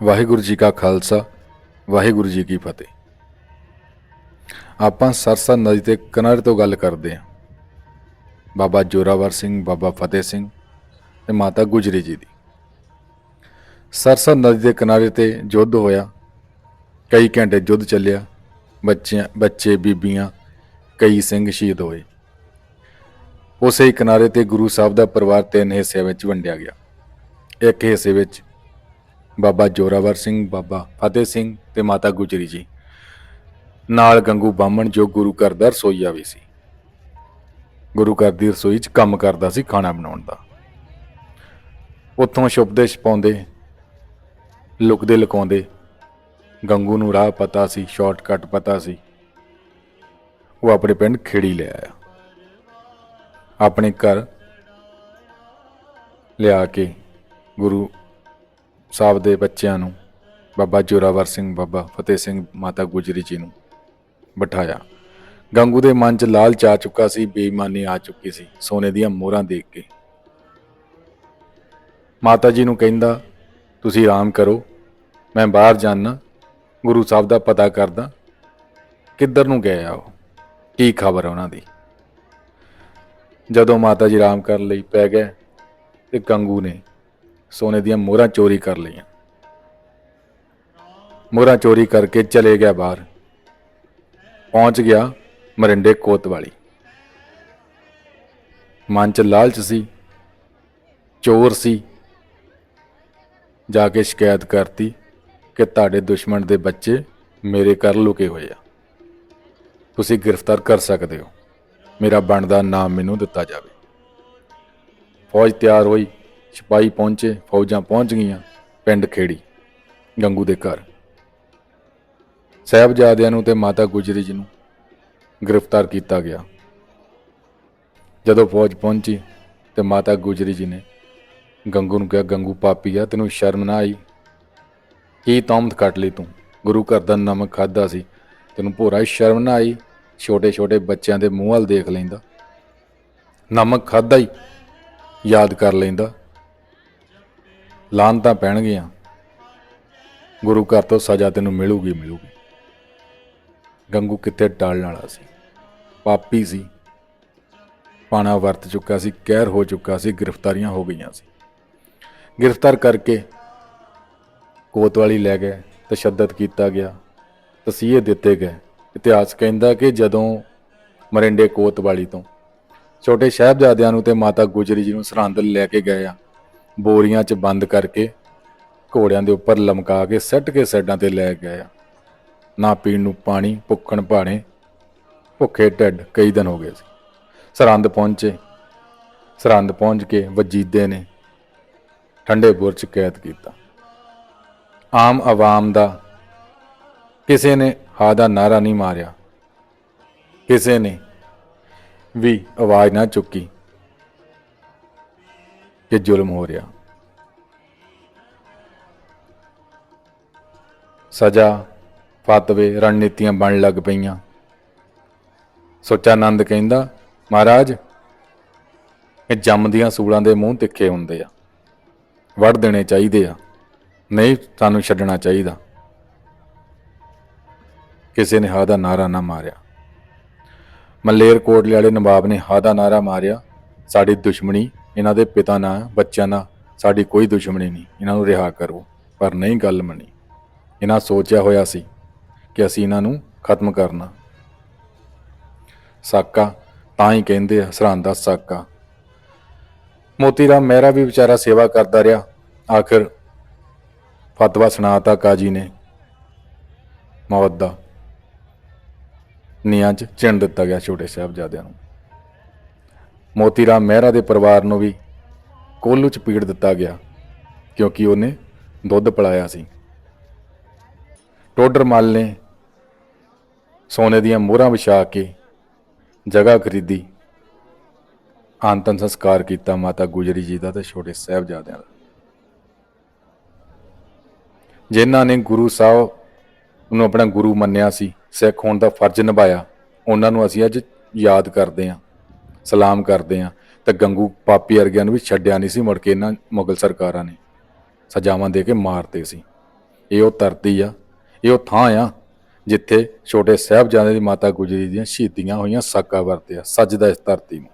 ਵਾਹਿਗੁਰੂ ਜੀ ਕਾ ਖਾਲਸਾ, ਵਾਹਿਗੁਰੂ ਜੀ ਕੀ ਫਤਿਹ। ਆਪਾਂ ਸਰਸਾ ਨਦੀ ਦੇ ਕਿਨਾਰੇ ਤੋਂ ਗੱਲ ਕਰਦੇ ਹਾਂ। ਬਾਬਾ ਜੋਰਾਵਰ ਸਿੰਘ, ਬਾਬਾ ਫਤਿਹ ਸਿੰਘ ਤੇ ਮਾਤਾ ਗੁਜਰੀ ਜੀ ਦੀ। ਸਰਸਾ ਨਦੀ ਦੇ ਕਿਨਾਰੇ ਤੇ ਯੁੱਧ ਹੋਇਆ, ਕਈ ਘੰਟੇ ਯੁੱਧ ਚੱਲਿਆ, ਬੱਚਿਆਂ, ਬੱਚੇ, ਬੀਬੀਆਂ, ਕਈ ਸਿੰਘ ਸ਼ਹੀਦ ਹੋਏ। ਉਸੇ ਕਿਨਾਰੇ ਤੇ ਗੁਰੂ ਸਾਹਿਬ ਦਾ ਪਰਿਵਾਰ ਤਿੰਨ ਹਿੱਸਿਆਂ ਵਿੱਚ ਵੰਡਿਆ ਗਿਆ। ਇੱਕ ਹਿੱਸੇ ਵਿੱਚ ਬਾਬਾ ਜੋਰਾਵਰ ਸਿੰਘ, ਬਾਬਾ ਫਤਿਹ ਸਿੰਘ ਤੇ ਮਾਤਾ ਗੁਜਰੀ ਜੀ। ਨਾਲ ਗੰਗੂ ਬਾਮਣ ਜੋ ਗੁਰੂ ਘਰ ਦਾ ਰਸੋਈਆ ਵੀ ਸੀ। ਗੁਰੂ ਘਰ ਦੀ ਰਸੋਈ 'ਚ ਕੰਮ ਕਰਦਾ ਸੀ ਖਾਣਾ ਬਣਾਉਣ ਦਾ। ਉੱਥੋਂ ਸ਼ੁਭਦੇਸ਼ ਪਾਉਂਦੇ, ਲੁਕਦੇ ਲੁਕਾਉਂਦੇ ਗੰਗੂ ਨੂੰ ਰਾਹ ਪਤਾ ਸੀ ਸ਼ਾਰਟਕਟ ਪਤਾ ਸੀ। ਉਹ ਆਪਣੇ ਪਿੰਡ ਖੇੜੀ ਲੈ ਆਇਆ। ਆਪਣੇ ਘਰ ਲਿਆ ਕੇ ਗੁਰੂ ਸਾਹਿਬ ਦੇ ਬੱਚਿਆਂ ਨੂੰ, ਬਾਬਾ ਜੋਰਾਵਰ ਸਿੰਘ, ਬਾਬਾ ਫਤਿਹ ਸਿੰਘ ਮਾਤਾ ਗੁਜਰੀ ਜੀ ਨੂੰ ਬਿਠਾਇਆ। ਗੰਗੂ ਦੇ ਮਨ 'ਚ ਲਾਲਚ ਆ ਚੁੱਕਾ ਸੀ, ਬੇਈਮਾਨੀ ਆ ਚੁੱਕੀ ਸੀ, ਸੋਨੇ ਦੀਆਂ ਮੋਹਰਾਂ ਦੇਖ ਕੇ। ਮਾਤਾ ਜੀ ਨੂੰ ਕਹਿੰਦਾ, ਤੁਸੀਂ ਆਰਾਮ ਕਰੋ, ਮੈਂ ਬਾਹਰ ਜਾਣਾ ਗੁਰੂ ਸਾਹਿਬ ਦਾ ਪਤਾ ਕਰਦਾ, ਕਿੱਧਰ ਨੂੰ ਗਏ ਆ ਉਹ, ਕੀ ਖਬਰ ਹੈ ਉਹਨਾਂ ਦੀ? ਜਦੋਂ ਮਾਤਾ ਜੀ ਆਰਾਮ ਕਰਨ ਲਈ ਪੈ ਗਏ ਤੇ ਗੰਗੂ ਨੇ ਸੋਨੇ ਦੀਆਂ ਮੋਹਰਾਂ ਚੋਰੀ ਕਰ ਲਈਆਂ। ਮੋਹਰਾਂ ਚੋਰੀ ਕਰਕੇ ਚਲੇ ਗਿਆ ਬਾਹਰ। ਪਹੁੰਚ ਗਿਆ ਮਰਿੰਡੇ ਕੋਤਵਾਲੀ ਮਨ ਚ ਲਾਲਚ ਸੀ, ਚੋਰ ਸੀ। ਜਾ ਕੇ ਸ਼ਿਕਾਇਤ ਕਰਤੀ ਕਿ ਤੁਹਾਡੇ ਦੁਸ਼ਮਣ ਦੇ ਬੱਚੇ ਮੇਰੇ ਘਰ ਲੁਕੇ ਹੋਏ ਆ। ਤੁਸੀਂ ਗ੍ਰਿਫਤਾਰ ਕਰ ਸਕਦੇ ਹੋ। ਮੇਰਾ ਬਣਦਾ ਨਾਮ ਮੈਨੂੰ ਦਿੱਤਾ ਜਾਵੇ। ਫੌਜ ਤਿਆਰ ਹੋਈ। ਸਿਪਾਹੀ ਪਹੁੰਚੇ, ਫੌਜਾਂ ਪਹੁੰਚ ਗਈਆਂ, ਪਿੰਡ ਖੇੜੀ, ਗੰਗੂ ਦੇ ਘਰ। ਸਾਹਿਬਜ਼ਾਦਿਆਂ ਨੂੰ ਤੇ ਮਾਤਾ ਗੁਜਰੀ ਜੀ ਨੂੰ ਗ੍ਰਿਫਤਾਰ ਕੀਤਾ ਗਿਆ। ਜਦੋਂ ਫੌਜ ਪਹੁੰਚੀ ਤੇ ਮਾਤਾ ਗੁਜਰੀ ਜੀ ਨੇ ਗੰਗੂ ਨੂੰ ਕਿਹਾ, ਗੰਗੂ ਪਾਪੀ ਆ, ਤੈਨੂੰ ਸ਼ਰਮ ਨਾ ਆਈ? ਕੀ ਤੌਮਤ ਕੱਟ ਲਈ ਤੂੰ? ਗੁਰੂ ਘਰ ਦਾ ਨਮਕ ਖਾਦਾ ਸੀ, ਤੈਨੂੰ ਭੋਰਾ ਸ਼ਰਮ ਨਾ ਆਈ? ਛੋਟੇ ਛੋਟੇ ਬੱਚਿਆਂ ਦੇ ਮੂੰਹ ਵੱਲ ਦੇਖ ਲੈਂਦਾ। ਨਮਕ ਖਾਦਾ ਹੀ, ਯਾਦ ਕਰ ਲੈਂਦਾ। ਲਾਂਤਾਂ ਪੈਣਗੀਆਂ। ਗੁਰੂ ਘਰ ਤੋਂ ਸਜ਼ਾ ਤੈਨੂੰ ਮਿਲੂਗੀ ਮਿਲੂਗੀ। ਗੰਗੂ ਕਿੱਥੇ ਟਾਲਣ ਵਾਲਾ ਸੀ? ਪਾਪੀ ਸੀ। ਪਾਣਾ ਵਰਤ ਚੁੱਕਾ ਸੀ ਕਹਿਰ ਹੋ ਚੁੱਕਾ ਸੀ, ਗ੍ਰਿਫਤਾਰੀਆਂ ਹੋ ਗਈਆਂ ਸੀ। ਗ੍ਰਿਫਤਾਰ ਕਰਕੇ ਕੋਤਵਾਲੀ ਲੈ ਗਏ, ਤਸ਼ੱਦਦ ਕੀਤਾ ਗਿਆ, ਤਸੀਹੇ ਦਿੱਤੇ ਗਏ। ਇਤਿਹਾਸ ਕਹਿੰਦਾ ਕਿ ਜਦੋਂ ਮਰਿੰਡੇ ਕੋਤਵਾਲੀ ਤੋਂ ਛੋਟੇ ਸਾਹਿਬਜ਼ਾਦਿਆਂ ਨੂੰ ਤੇ ਮਾਤਾ ਗੁਜਰੀ ਜੀ ਨੂੰ ਸਰਹੰਦ ਲੈ ਕੇ ਗਏ ਆ ਬੋਰੀਆਂ 'ਚ ਬੰਦ ਕਰਕੇ ਘੋੜਿਆਂ ਦੇ ਉੱਪਰ ਲਮਕਾ ਕੇ ਸੱਟ ਕੇ ਸਾਈਡਾਂ ਤੇ ਲੈ ਗਏ ਆ ਨਾ ਪੀਣ ਨੂੰ ਪਾਣੀ, ਭੁੱਖਣ ਭਾਣੇ, ਭੁੱਖੇ ਢਿੱਡ ਕਈ ਦਿਨ ਹੋ ਗਏ ਸੀ। ਸਰਹੰਦ ਪਹੁੰਚੇ। ਸਰਹੰਦ ਪਹੁੰਚ ਕੇ ਵਜੀਦੇ ਨੇ ਠੰਡੇ ਬੁਰਜ ਕੈਦ ਕੀਤਾ। ਆਮ ਆਵਾਮ ਦਾ ਕਿਸੇ ਨੇ ਹਾ ਦਾ ਨਾਰਾ ਨਹੀਂ ਮਾਰਿਆ। ਕਿਸੇ ਨੇ ਵੀ ਆਵਾਜ਼ ਨਾ ਚੁੱਕੀ। ਕਿ ਜ਼ੁਲਮ ਹੋ ਰਿਹਾ। ਸਜ਼ਾ, ਫਤਵੇ, ਰਣਨੀਤੀਆਂ ਬਣ ਲੱਗ ਪਈਆਂ। ਸੋਚਾਨੰਦ ਕਹਿੰਦਾ, ਮਹਾਰਾਜ, ਇਹ ਜੰਮਦੀਆਂ ਸੂਲਾਂ ਦੇ ਮੂੰਹ ਤਿੱਖੇ ਹੁੰਦੇ ਆ। ਵੜ ਦੇਣੇ ਚਾਹੀਦੇ ਆ, ਨਹੀਂ ਸਾਨੂੰ ਛੱਡਣਾ ਚਾਹੀਦਾ। ਕਿਸੇ ਨੇ ਹਾ ਦਾ ਨਾਰਾ ਨਾ ਮਾਰਿਆ। ਮਲੇਰ ਕੋਟਲੇ ਵਾਲੇ ਨਵਾਬ ਨੇ ਹਾ ਦਾ ਨਾਰਾ ਮਾਰਿਆ, ਸਾਡੀ ਦੁਸ਼ਮਣੀ ਇਹਨਾਂ ਦੇ ਪਿਤਾ ਨਾਲ ਬੱਚਿਆਂ ਨਾਲ ਸਾਡੀ ਕੋਈ ਦੁਸ਼ਮਣੀ ਨਹੀਂ। ਇਹਨਾਂ ਨੂੰ ਰਿਹਾ ਕਰੋ, ਪਰ ਨਹੀਂ ਗੱਲ ਮੰਨੀ। ਇਹਨਾਂ ਸੋਚਿਆ ਹੋਇਆ ਸੀ ਕਿ ਅਸੀਂ ਇਹਨਾਂ ਨੂੰ ਖਤਮ ਕਰਨਾ। ਸਾਕਾ, ਤਾਂ ਹੀ ਕਹਿੰਦੇ ਆ, ਸਰਹੰਦ ਦਾ ਸਾਕਾ। ਮੋਤੀ ਰਾਮ ਮਹਿਰਾ ਵੀ ਵਿਚਾਰਾ ਸੇਵਾ ਕਰਦਾ ਰਿਹਾ। ਆਖਿਰ ਫਤਵਾ ਸੁਣਾਤਾ ਕਾਜੀ ਨੇ। ਮੌਤ ਦਾ ਨੀਆਂ 'ਚ ਚਿਣ ਦਿੱਤਾ ਗਿਆ ਛੋਟੇ ਸਾਹਿਬਜ਼ਾਦਿਆਂ ਨੂੰ। ਮੋਤੀ ਰਾਮ ਮਹਿਰਾ ਦੇ ਪਰਿਵਾਰ ਨੂੰ ਵੀ ਕੋਲੂ 'ਚ ਪੀੜ ਦਿੱਤਾ ਗਿਆ, ਕਿਉਂਕਿ ਉਹਨੇ ਦੁੱਧ ਪਿਲਾਇਆ ਸੀ। ਟੋਡਰ ਮੱਲ ਨੇ ਸੋਨੇ ਦੀਆਂ ਮੋਹਰਾਂ ਵਿਛਾ ਕੇ ਜਗ੍ਹਾ ਖਰੀਦੀ। ਅੰਤਨ ਸੰਸਕਾਰ ਕੀਤਾ ਮਾਤਾ ਗੁਜਰੀ ਜੀ ਦਾ ਤੇ ਛੋਟੇ ਸਾਹਿਬਜ਼ਾਦਿਆਂ ਦਾ। ਜਿਨ੍ਹਾਂ ਨੇ ਗੁਰੂ ਸਾਹਿਬ ਨੂੰ ਆਪਣਾ ਗੁਰੂ ਮੰਨਿਆ ਸੀ, ਸਿੱਖ ਹੋਣ ਦਾ ਫਰਜ਼ ਨਿਭਾਇਆ, ਉਹਨਾਂ ਨੂੰ ਅਸੀਂ ਅੱਜ ਯਾਦ ਕਰਦੇ ਹਾਂ। ਸਲਾਮ ਕਰਦੇ ਹਾਂ ਤੇ ਗੰਗੂ ਪਾਪੀ ਵਰਗਿਆਂ ਨੂੰ ਵੀ ਛੱਡਿਆ ਨਹੀਂ ਸੀ, ਮੁੜ ਕੇ ਇਹਨਾਂ ਮੁਗਲ ਸਰਕਾਰਾਂ ਨੇ ਸਜ਼ਾਵਾਂ ਦੇ ਕੇ ਮਾਰਤੇ ਸੀ। ਇਹ ਉਹ ਧਰਤੀ ਆ, ਇਹ ਉਹ ਥਾਂ ਆ ਜਿੱਥੇ ਛੋਟੇ ਸਾਹਿਬਜ਼ਾਦੇ ਦੀ ਮਾਤਾ ਗੁਜਰੀ ਦੀਆਂ ਸ਼ਹੀਦੀਆਂ ਹੋਈਆਂ ਸਾਕਾ ਵਰਤਿਆ ਸੱਜਦਾ ਇਸ ਧਰਤੀ ਨੂੰ।